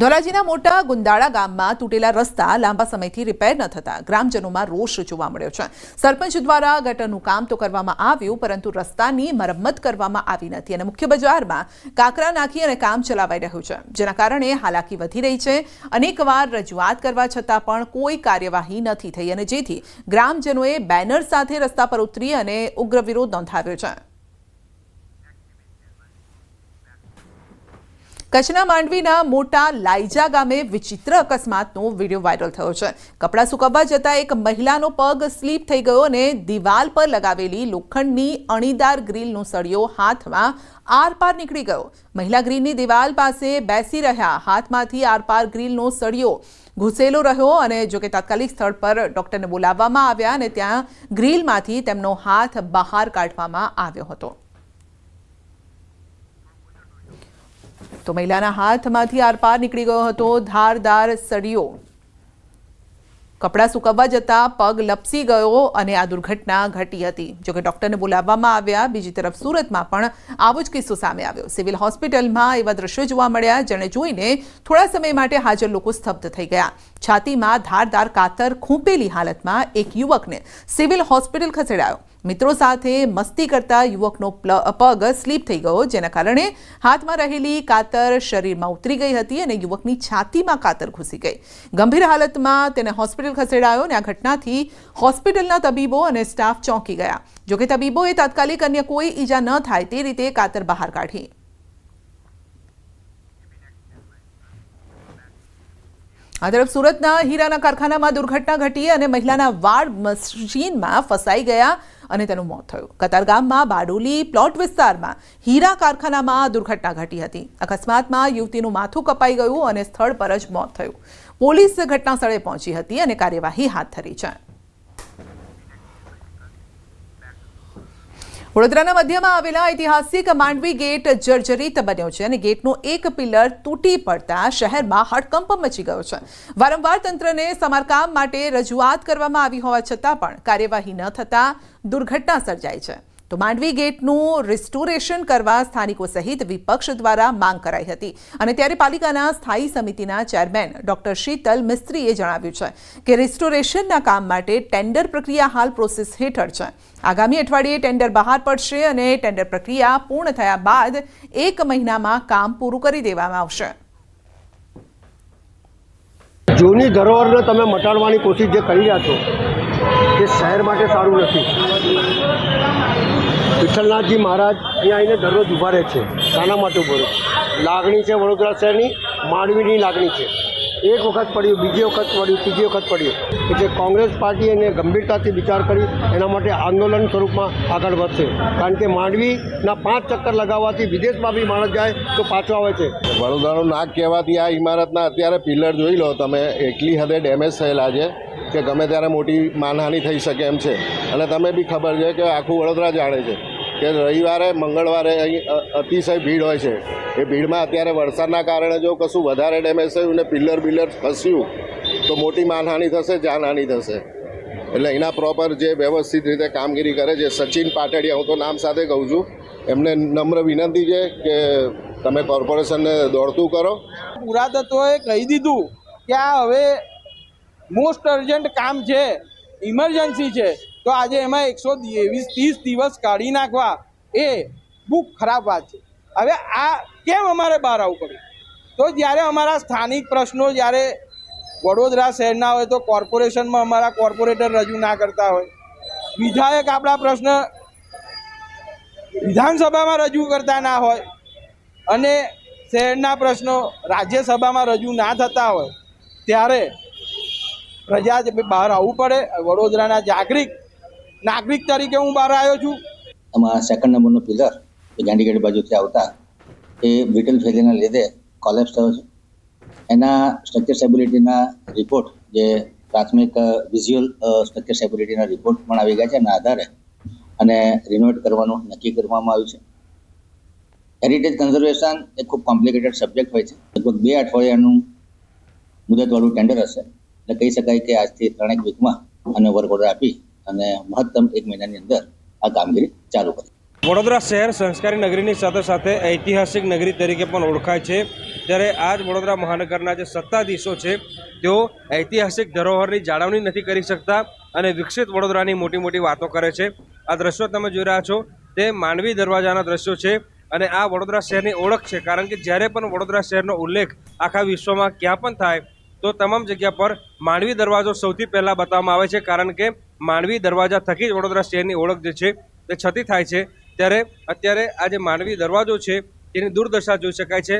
ધોરાજીના મોટા ગુંદાળા ગામમાં તૂટેલા રસ્તા લાંબા સમયથી રિપેર ન થતા ગ્રામજનોમાં રોષ જોવા મળ્યો છે. સરપંચ દ્વારા ગટરનું કામ તો કરવામાં આવ્યું, પરંતુ રસ્તાની મરમ્મત કરવામાં આવી નથી અને મુખ્ય બજારમાં કાંકરા નાખી અને કામ ચલાવાઈ રહ્યું છે. જેના કારણે હાલાકી વધી રહી છે. અનેકવાર રજૂઆત કરવા છતાં પણ કોઈ કાર્યવાહી નથી થઈ અને જેથી ગ્રામજનોએ બેનર સાથે રસ્તા પર ઉતરી અને ઉગ્ર વિરોધ નોંધાવ્યો છે. કચ્છના માંડવીના મોટા લાઈજા ગામે વિચિત્ર અકસ્માતનો વીડિયો વાયરલ થયો છે. કપડાં સુકવવા જતા એક મહિલાનો પગ સ્લીપ થઈ ગયો અને દિવાલ પર લગાવેલી લોખંડની અણીદાર ગ્રીલનો સળિયો હાથમાં આરપાર નીકળી ગયો. મહિલા ગ્રીલની દિવાલ પાસે બેસી રહ્યા હાથમાંથી આરપાર ગ્રીલનો સળિયો ઘૂસેલો રહ્યો અને જોકે તાત્કાલિક સ્થળ પર ડોક્ટરને બોલાવવામાં આવ્યા અને ત્યાં ગ્રીલમાંથી તેમનો હાથ બહાર કાઢવામાં આવ્યો હતો. તો મહિલાના હાથમાંથી આરપાર નીકળી ગયો હતો ધારદાર સળિયો. કપડાં સુકવવા જતા પગ લપસી ગયો અને આ દુર્ઘટના ઘટી હતી. જોકે ડોક્ટરને બોલાવવામાં આવ્યા, બીજી તરફ સુરતમાં પણ આવો જ કિસ્સો સામે આવ્યો. સિવિલ હોસ્પિટલમાં એવા દ્રશ્યો જોવા મળ્યા જેને જોઈને થોડા સમય માટે હાજર લોકો સ્તબ્ધ થઈ ગયા. છાતીમાં ધારદાર કાતર ખૂંપેલી હાલતમાં એક યુવકને સિવિલ હોસ્પિટલ ખસેડાયો. મિત્રો સાથે મસ્તી કરતા યુવકનો પગ સ્લીપ થઈ ગયો, જેના કારણે હાથમાં રહેલી કાતર શરીરમાં ઉતરી ગઈ હતી અને યુવકની છાતીમાં કાતર ઘૂસી ગઈ. ગંભીર હાલતમાં તેને હોસ્પિટલ ખસેડાયો અને આ ઘટનાથી હોસ્પિટલના તબીબો અને સ્ટાફ ચોંકી ગયા. જોકે તબીબોએ તાત્કાલિક અન્ય કોઈ ઈજા ન થાય તે રીતે કાતર બહાર કાઢી. આ તરફ સુરતના હીરાના કારખાનામાં દુર્ઘટના ઘટી અને મહિલાના વાળ મશીનમાં ફસાઈ ગયા અને તેનું મોત થયું. કતારગામમાં બારડોલી પ્લોટ વિસ્તારમાં હીરા કારખાનામાં દુર્ઘટના ઘટી હતી. અકસ્માતમાં યુવતીનું માથું કપાઈ ગયું અને સ્થળ પર જ મોત થયું. પોલીસ ઘટના સ્થળે પહોંચી હતી અને કાર્યવાહી હાથ ધરી છે. વડોદરાના મધ્યમાં આવેલા ઐતિહાસિક માંડવી ગેટ જર્જરિત બન્યો છે અને ગેટનો એક પિલર તૂટી પડતા શહેરમાં હડકંપ મચી ગયો છે. વારંવાર તંત્રને સમારકામ માટે રજૂઆત કરવામાં આવી હોવા છતાં પણ કાર્યવાહી ન થતાં દુર્ઘટના સર્જાઈ છે. તો માંડવી ગેટનું રિસ્ટોરેશન કરવા સ્થાનિકો સહિત વિપક્ષ દ્વારા માંગ કરાઈ હતી. અને ત્યારે પાલિકાના સ્થાયી સમિતિના ચેરમેન ડોક્ટર શીતલ મિસ્ત્રીએ જણાવ્યું છે કે રિસ્ટોરેશનના કામ માટે ટેન્ડર પ્રક્રિયા હાલ પ્રોસેસ હેઠળ છે. આગામી અઠવાડિયે ટેન્ડર બહાર પડશે અને ટેન્ડર પ્રક્રિયા પૂર્ણ થયા બાદ એક મહિનામાં કામ પૂરું કરી દેવામાં આવશે. જૂની ધરોહરને તમે મટાડવાની કોશિશ જે કરી રહ્યા છો, એ શહેર માટે સારું નથી. વિઠ્ઠલનાથજી મહારાજ અહીંયા આવીને દરરોજ ઊભા રહે છે. શાના માટે ઊભો લાગણી છે વડોદરા શહેરની માંડવીની લાગણી છે. એક વખત પડ્યું બીજી વખત પડ્યું ત્રીજી વખત પડ્યું એટલે કોંગ્રેસ પાર્ટી એને ગંભીરતાથી વિચાર કરી, એના માટે આંદોલન સ્વરૂપમાં આગળ વધશે. કારણ કે માંડવીના પાંચ ચક્કર લગાવવાથી વિદેશમાં બી માણસ જાય તો પાછો આવે છે. વડોદરાનું નાક કહેવાથી આ ઇમારતના અત્યારે પિલ્લર જોઈ લો તમે, એટલી હદે ડેમેજ થયેલા છે કે ગમે ત્યારે મોટી માનહાનિ થઈ શકે એમ છે. અને તમે બી ખબર છે કે આખું વડોદરા જાણે છે. કે રવિવારે, મંગળવારે અહીં અતિશય ભીડ હોય છે. એ ભીડમાં અત્યારે વરસાદના કારણે જો કશું વધારે ડેમેજ થયું ને પિલ્લર બિલ્લર ખસ્યું, તો મોટી માનહાનિ થશે, જાનહાનિ થશે. એટલે એના પ્રોપર જે વ્યવસ્થિત રીતે કામગીરી કરે છે, સચિન પાટડિયા, હું તો નામ સાથે કહું છું, એમને નમ્ર વિનંતી છે કે તમે કોર્પોરેશનને દોડતું કરો. પુરાતત્વએ કહી દીધું કે આ હવે મોસ્ટ અર્જન્ટ કામ છે ઇમરજન્સી છે. તો આજે એમાં એકસો વીસ ત્રીસ દિવસ કાઢી નાખવા એ બહુ ખરાબ વાત છે. હવે આ કેમ અમારે બહાર આવવું પડ્યું તો જ્યારે અમારા સ્થાનિક પ્રશ્નો, જ્યારે વડોદરા શહેરના હોય તો કોર્પોરેશનમાં અમારા કોર્પોરેટર રજૂ ના કરતા હોય. વિધાયક આપણા પ્રશ્ન વિધાનસભામાં રજૂ કરતા ના હોય અને શહેરના પ્રશ્નો રાજ્યસભામાં રજૂ ના થતા હોય, ત્યારે પ્રજા બહાર આવવું પડે. વડોદરાના જાગરિક નાગરિક તરીકે હું બહાર આવ્યો છું. એમાં સેકન્ડ નંબરનો પિલર એ ગાંધીગઢ બાજુથી આવતા એ બ્રિટલ ફેલિયરના લીધે કોલેપ્સ થયો છે. એના સ્ટ્રક્ચર સ્ટેબિલિટીના રિપોર્ટ જે પ્રાથમિક વિઝ્યુઅલ સ્ટ્રક્ચર સ્ટેબિલિટીના રિપોર્ટ પણ આવી ગયા છે એના આધારે અને રિનોવેટ કરવાનું નક્કી કરવામાં આવ્યું છે. હેરિટેજ કન્ઝર્વેશન એ ખૂબ કોમ્પ્લિકેટેડ સબ્જેક્ટ હોય છે. લગભગ બે અઠવાડિયાનું મુદતવાળું ટેન્ડર હશે. એટલે કહી શકાય કે આજથી ત્રણેક વીકમાં અને વર્ક ઓર્ડર આપી અને મહત્તમ એક મહિનાની અંદર આ કામગીરી ચાલુ કરી. વડોદરા શહેર સંસ્કારી નગરીની સાથે સાથે ઐતિહાસિક નગરી તરીકે પણ ઓળખાય છે. ત્યારે આ જ વડોદરા મહાનગરના જે સત્તાધીશો છે, તેઓ ઐતિહાસિક ધરોહરની જાળવણી નથી કરી શકતા અને વિકસિત વડોદરાની મોટી મોટી વાતો કરે છે. આ દ્રશ્યો તમે જોઈ રહ્યા છો, તે માનવી દરવાજાના દ્રશ્યો છે અને આ વડોદરા શહેરની ઓળખ છે. કારણ કે જ્યારે પણ વડોદરા શહેરનો ઉલ્લેખ આખા વિશ્વમાં ક્યાં પણ થાય તો તમામ જગ્યા પર માંડવી દરવાજો સૌથી પહેલાં બતાવવામાં આવે છે, કારણ કે માંડવી દરવાજા થકી જ વડોદરા શહેરની ઓળખ જે છે તે છતી થાય છે. ત્યારે અત્યારે આ જે માંડવી દરવાજો છે તેની દુર્દશા જોઈ શકાય છે.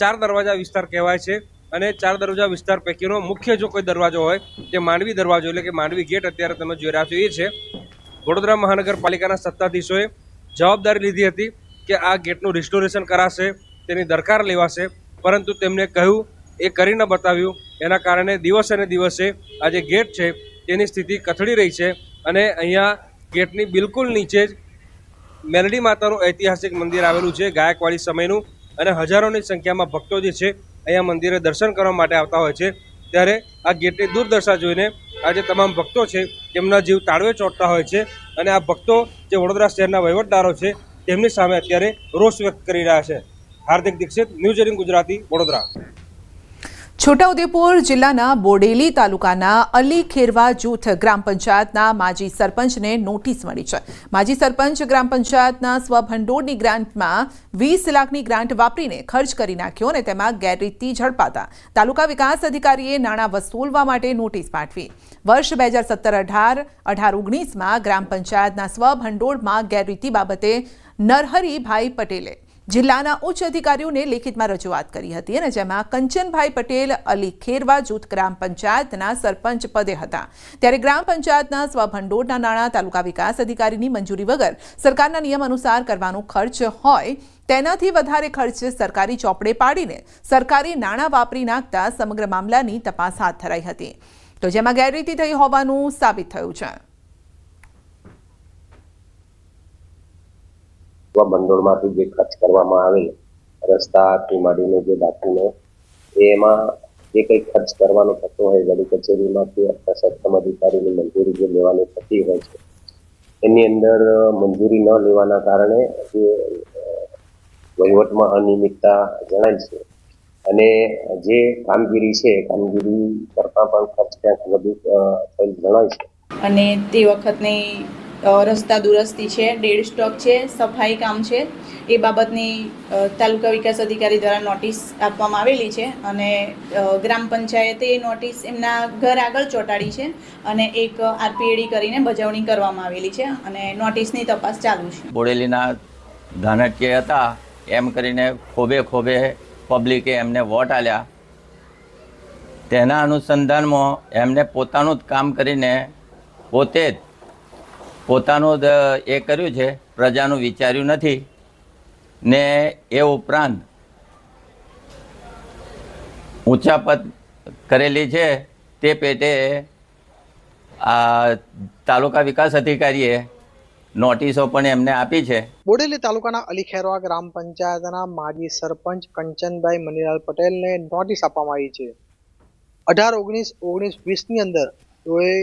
ચાર દરવાજા વિસ્તાર કહેવાય છે અને ચાર દરવાજા વિસ્તાર પૈકીનો મુખ્ય જો કોઈ દરવાજો હોય, તે માંડવી દરવાજો એટલે કે માંડવી ગેટ અત્યારે તમે જોઈ રહ્યા છો એ છે. વડોદરા મહાનગરપાલિકાના સત્તાધીશોએ જવાબદારી લીધી હતી કે આ ગેટનું રિસ્ટોરેશન કરાશે, તેની દરકાર લેવાશે, પરંતુ તેમને કહ્યું, એ કરી ન બતાવ્યું. એના કારણે દિવસે ને દિવસે આ જે ગેટ છે, તેની સ્થિતિ કથળી રહી છે અને અહીંયા ગેટની બિલકુલ નીચે જ મેલડી માતાનું ઐતિહાસિક મંદિર આવેલું છે, ગાયકવાડી સમયનું. અને હજારોની સંખ્યામાં ભક્તો જે છે, અહીંયા મંદિરે દર્શન કરવા માટે આવતા હોય છે. ત્યારે આ ગેટની દુર્દશા જોઈને આજે તમામ ભક્તો છે, તેમના જીવ તાળવે ચોંટતા હોય છે અને આ ભક્તો જે વડોદરા શહેરના વહીવટદારો છે, તેમની સામે અત્યારે રોષ વ્યક્ત કરી રહ્યા છે. Hardik Dikshit, news eighteen Gujarati, Vadodara. Chhota Udepur જિલ્લાના બોડેલી તાલુકાના અલી ખેરવા જૂથ ગ્રામ પંચાયતના માજી સરપંચને નોટિસ મળી છે. માજી સરપંચ ગ્રામ પંચાયતના સ્વભંડોળની ગ્રાન્ટમાં વીસ લાખની ગ્રાન્ટ વાપરીને ખર્ચ કરી નાખ્યો અને તેમાં ગેરરીતિ ઝડપાતા તાલુકા વિકાસ અધિકારીએ નાણાં વસૂલવા માટે નોટિસ પાઠવી. વર્ષ બે હજાર સત્તર અઢાર અઢાર ઓગણીસમાં ગ્રામ પંચાયતના સ્વભંડોળમાં ગેરરીતિ બાબતે નરહરીભાઈ પટેલે જિલ્લાના ઉચ્ચ અધિકારીઓને લેખિતમાં રજૂઆત કરી હતી અને જેમાં કંચનભાઈ પટેલ, અલી ખેરવા, જૂથ ગ્રામ પંચાયતના સરપંચ પદે હતા. ત્યારે ગ્રામ પંચાયતના સ્વભંડોળના નાણાં તાલુકા વિકાસ અધિકારીની મંજૂરી વગર સરકારના નિયમ અનુસાર કરવાનો ખર્ચ હોય, તેનાથી વધારે ખર્ચ સરકારી ચોપડે પાડીને સરકારી નાણાં વાપરી નાખતા સમગ્ર મામલાની તપાસ હાથ ધરાઈ હતી. તો જેમાં ગેરરીતિ થઈ હોવાનું સાબિત થયું છે. અથવા ભંડોળમાંથી જે ખર્ચ કરવામાં આવેલ રસ્તાથી માંડીને જે બાકીનો, એમાં જે કંઈ ખર્ચ કરવાનો થતો હોય, વડી કચેરીમાંથી અથવા સક્ષમ અધિકારીની મંજૂરી જે લેવાની થતી હોય છે, એની અંદર મંજૂરી ન લેવાના કારણે જે વહીવટમાં અનિયમિતતા જણાય છે. અને જે કામગીરી છે, કામગીરી કરતાં પણ ખર્ચ ક્યાંક વધુ થયેલ જણાય છે. અને તે વખતની રસ્તા દુરસ્તી છે, ડેડ સ્ટોક છે, સફાઈ કામ છે. એ બાબતની તાલુકા વિકાસ અધિકારી દ્વારા નોટિસ આપવામાં આવેલી છે અને ગ્રામ પંચાયતે એ નોટિસ એમના ઘર આગળ ચોંટાડી છે અને એક આરપીએડી કરીને બજવણી કરવામાં આવેલી છે અને નોટિસની તપાસ ચાલુ છે. બોડેલીના ધાનટકે હતા, એમ કરીને ખોબે ખોબે પબ્લિકે એમને વોટ આલ્યા. તેના અનુસંધાનમાં એમને પોતાનું જ કામ કરીને પોતે જ પોતાનું એ કર્યું છે, પ્રજાનું વિચાર્યું નથી. ને એ ઉપરાંત ઊંચાપત કરેલી છે, તે પેટે આ તાલુકા વિકાસ અધિકારીએ નોટિસો પણ એમને આપી છે. બોડેલી તાલુકાના અલીખેરવા ગ્રામ પંચાયતના માજી સરપંચ કંચનભાઈ મનીલાલ પટેલને નોટિસ આપવામાં આવી છે. અઢાર, ઓગણીસ ઓગણીસ, વીસની અંદર તેઓએ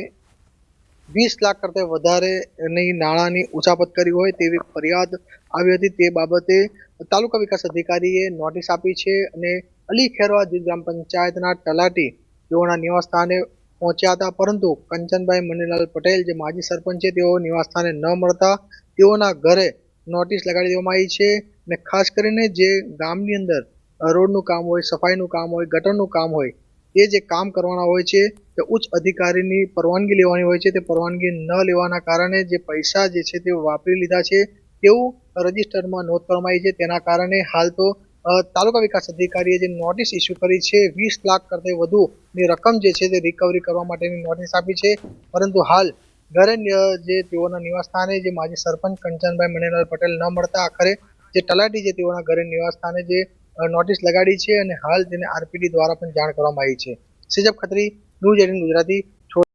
વીસ લાખ કરતાં વધારે ની નાણાંની ઉચાપત કરી હોય તેવી ફરિયાદ આવી હતી. તે બાબતે તાલુકા વિકાસ અધિકારીએ નોટિસ આપી છે અને અલી ખેરવા ગ્રામ પંચાયતના તલાટી તેઓના નિવાસસ્થાને પહોંચ્યા હતા. પરંતુ કંચનભાઈ મનીલાલ પટેલ, જે માજી સરપંચ છે, તેઓ નિવાસસ્થાને ન મળતા તેઓના ઘરે નોટિસ લગાડી દેવામાં આવી છે અને ખાસ કરીને જે ગામની અંદર રોડનું કામ હોય, સફાઈનું કામ હોય, ગટરનું કામ હોય એ જે કામ કરવાના હોય છે તે ઉચ્ચ અધિકારીની પરવાનગી લેવાની હોય છે, તે પરવાનગી ન લેવાના કારણે જે પૈસા જે છે તે વાપરી લીધા છે તેવું રજિસ્ટરમાં નોંધ આવી છે. તેના કારણે હાલ તો તાલુકા વિકાસ અધિકારીએ જે નોટિસ ઇસ્યુ કરી છે, વીસ લાખ કરતાં વધુની રકમ જે છે તે રિકવરી કરવા માટેની નોટિસ આપી છે. પરંતુ હાલ ઘરે જે તેઓના નિવાસસ્થાને જે માજી સરપંચ કંચનભાઈ મણિલાલ પટેલ ન મળતા આખરે જે તલાટી છે તેઓના ઘરે નિવાસ સ્થાને જે નોટિસ લગાડી છે અને હાલ તેને આરપીડી દ્વારા પણ જાણ કરવામાં આવી છે. Sejab Khatri, news eighteen Gujarati.